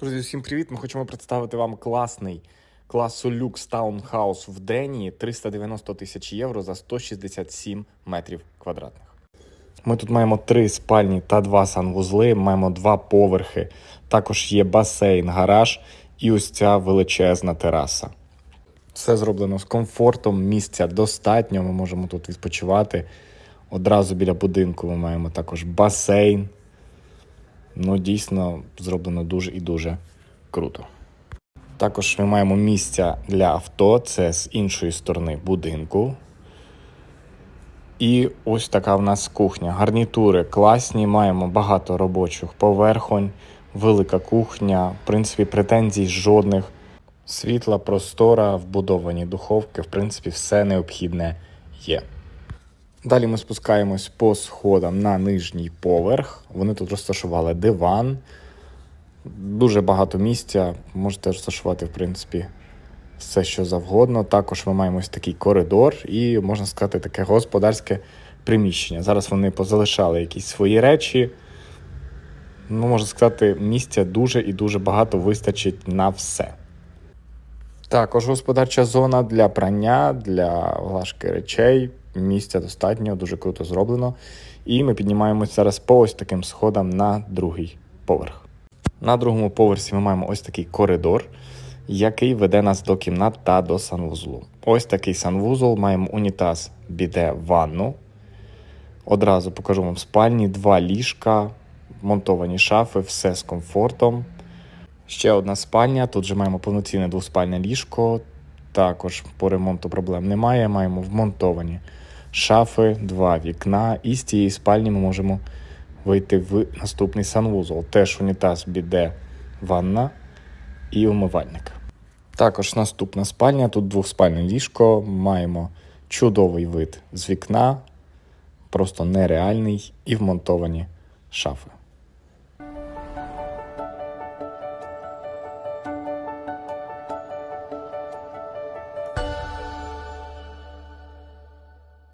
Друзі, всім привіт! Ми хочемо представити вам класний класу люкс таунхаус в Денії 390 тисяч євро за 167 метрів квадратних. Ми тут маємо три спальні та два санвузли, маємо два поверхи. Також є басейн, гараж і ось ця величезна тераса. Все зроблено з комфортом, місця достатньо. Ми можемо тут відпочивати. Одразу біля будинку ми маємо також басейн. Ну, дійсно зроблено дуже і дуже круто. Також ми маємо місця для авто, це з іншої сторони будинку. І ось така в нас кухня. Гарнітури класні, маємо багато робочих поверхонь, велика кухня, в принципі, претензій жодних. Світла, простора, вбудовані духовки, в принципі, все необхідне є. Далі ми спускаємось по сходам на нижній поверх. Вони тут розташували диван. Дуже багато місця. Можете розташувати, в принципі, все, що завгодно. Також ми маємо ось такий коридор і, можна сказати, таке господарське приміщення. Зараз вони позалишали якісь свої речі. Ну, можна сказати, місця дуже і дуже багато вистачить на все. Також господарча зона для прання, для глажки речей. Місця достатньо, дуже круто зроблено. І ми піднімаємося зараз по ось таким сходам на другий поверх. На другому поверсі ми маємо ось такий коридор, який веде нас до кімнат та до санвузлу. Ось такий санвузол, маємо унітаз, біде, ванну. Одразу покажу вам спальні, два ліжка, монтовані шафи, все з комфортом. Ще одна спальня. Тут же маємо повноцінне двоспальне ліжко. Також по ремонту проблем немає. Маємо вмонтовані шафи, два вікна. І з цієї спальні ми можемо вийти в наступний санвузол. Теж унітаз, біде, ванна і умивальник. Також наступна спальня. Тут двохспальне ліжко. Маємо чудовий вид з вікна, просто нереальний і вмонтовані шафи.